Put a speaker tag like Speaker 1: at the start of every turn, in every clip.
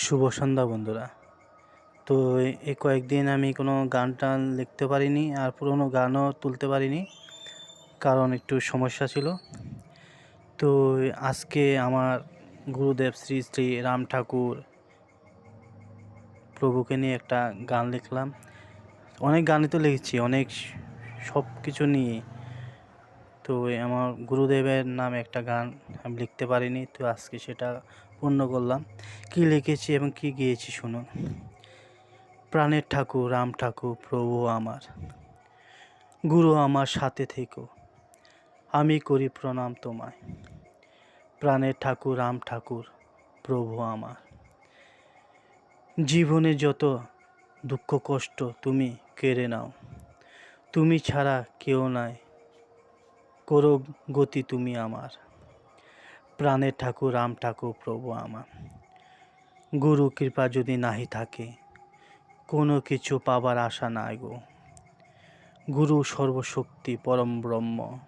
Speaker 1: শুভ সন্ধ্যা বন্ধুরা। তো এই কয়েকদিন আমি কোনো গান টান লিখতে পারিনি আর পুরোনো গানও তুলতে পারিনি, কারণ একটু সমস্যা ছিল। তো আজকে আমার গুরুদেব শ্রী শ্রী রাম ঠাকুর প্রভুকে নিয়ে একটা গান লিখলাম। অনেক গানই তো লিখেছি, অনেক সব কিছু নিয়ে। তো আমার গুরুদেবের নামে একটা গান আমি লিখতে পারিনি, তো আজকে সেটা পূর্ণ করলাম। কি লিখেছি এবং কি গিয়েছি শুনুন। প্রাণের ঠাকুর, রাম ঠাকুর, প্রভু আমার। গুরু আমার সাথে থেকো, আমি করি প্রণাম তোমায়। প্রাণের ঠাকুর, রাম ঠাকুর, প্রভু আমার। জীবনে যত দুঃখ কষ্ট তুমি কেড়ে নাও, তুমি ছাড়া কেউ নাই। করো গতি তুমি আমার। প্রাণের ঠাকুর রাম ঠাকুর প্রভু আমার। গুরু কৃপা যদি নাহি থাকে, কোনো কিছু পাবার আশা নাই গো। গুরু সর্বশক্তি, পরম ব্রহ্ম।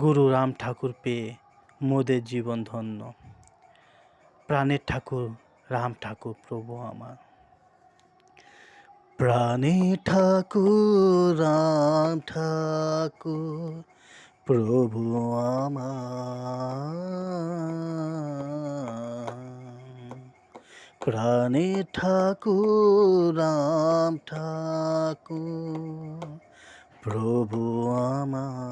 Speaker 1: গুরু রাম ঠাকুর পেয়ে মোদের জীবন ধন্য। প্রাণের ঠাকুর, রাম ঠাকুর, প্রভু আমার। প্রাণে ঠাকুর, রাম ঠাকুর প্রভু আমার। প্রাণে ঠাকুর রাম ঠাকুর প্রভু আমার।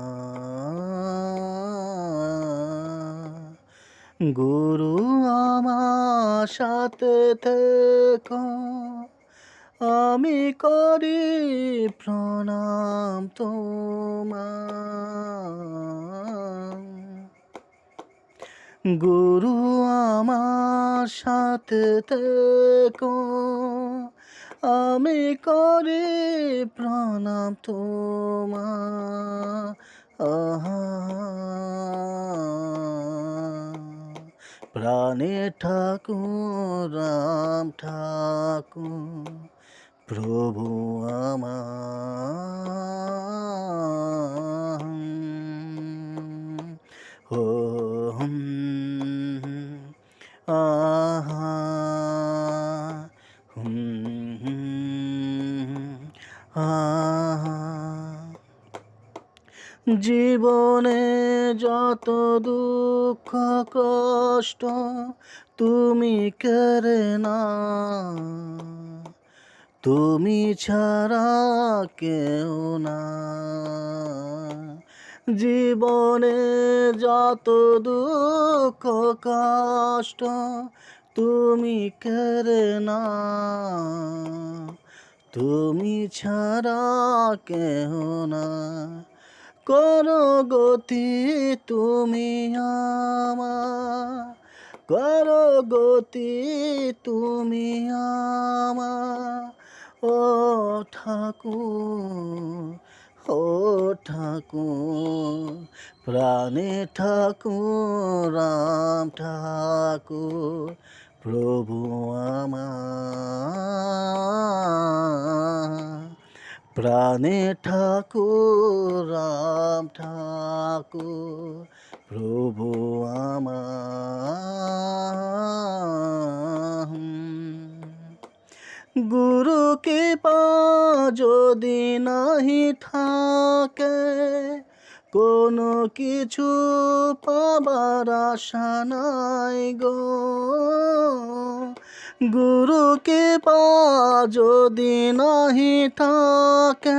Speaker 1: গুরু আমার সাথে থেকো। আমি করি প্রণাম তোমার। গুরু আমার সাথে থেকো। আমি করি প্রণাম তোমার। আহা। প্রাণে ঠাকুর রাম ঠাকুর প্রভু আমার। ও আহা আহা। জীবনে যত দুঃখ কষ্ট তুমি করে না। তুমি ছাড়া কেউ না। জীবনে যত দুঃখ, কষ্ট তুমি করে না। তুমি ছাড়া কেহ না। করো গতি তুমি আমার। করো গতি তুমি আমার। ও ঠাকুর ও ঠাকুর, প্রাণে ঠাকুর, রাম ঠাকুর, প্রভু আমার। প্রাণে ঠাকুর, রাম ঠাকুর, প্রভু আমার। গুরু কৃপা যদি নাহি থাকে, কোনো কিছু পাবার আশা নাই গো। গুরু কৃপা যদি নাহি থাকে,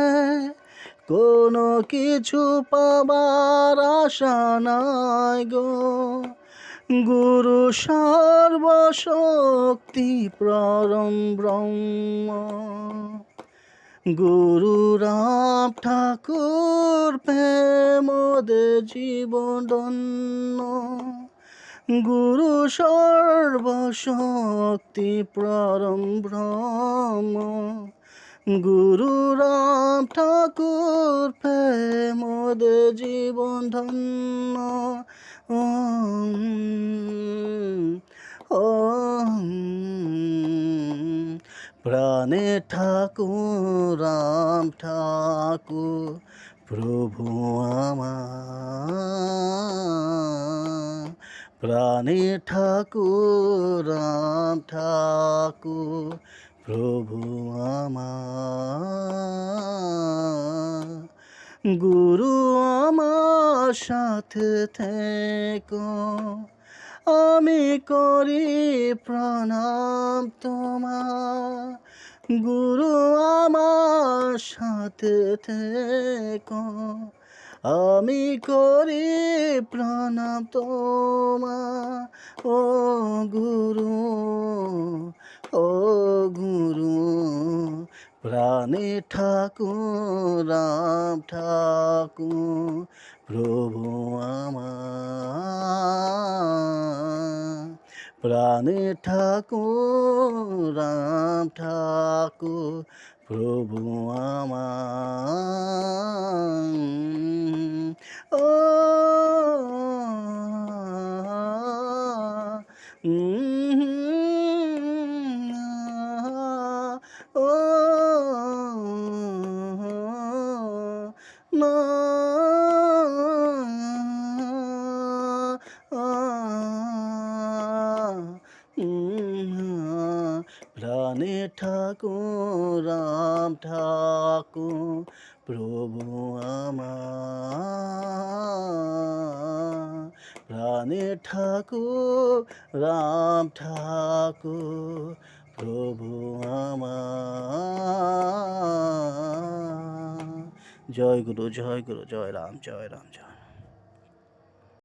Speaker 1: কোনো কিছু পাবার আশা নাই গো। গুরু সর্বশক্তি পরম ব্রহ্ম। গুরু রাম ঠাকুর প্রেমদে জীবন গুরু সর্বশক্তি পরম ব্রহ্ম গুরু রাম ঠাকুর প্রেমদে জীবন ধন্য। প্রাণে ঠাকুর, রাম ঠাকুর, প্রভু আমার। প্রাণে ঠাকুর, রাম ঠাকুর, প্রভু আমার। গুরু আমার সাথে থেকো, আমি করি প্রণাম তোমার। গুরু আমার সাথে থেকো আমি করি প্রণাম তোমার, ও গুরু ও গুরু, প্রাণে ঠাকুর, রাম ঠাকুর, প্রভু আমার। প্রাণে ঠাকুর, রাম ঠাকুর, প্রভু আমার। প্রাণে ঠাকুর, রাম ঠাকুর, প্রভু আমার। প্রাণে ঠাকুর, রাম ঠাকুর, প্রভু আমার। জয় গুরু জয় গুরু, জয় রাম জয় রাম, জয়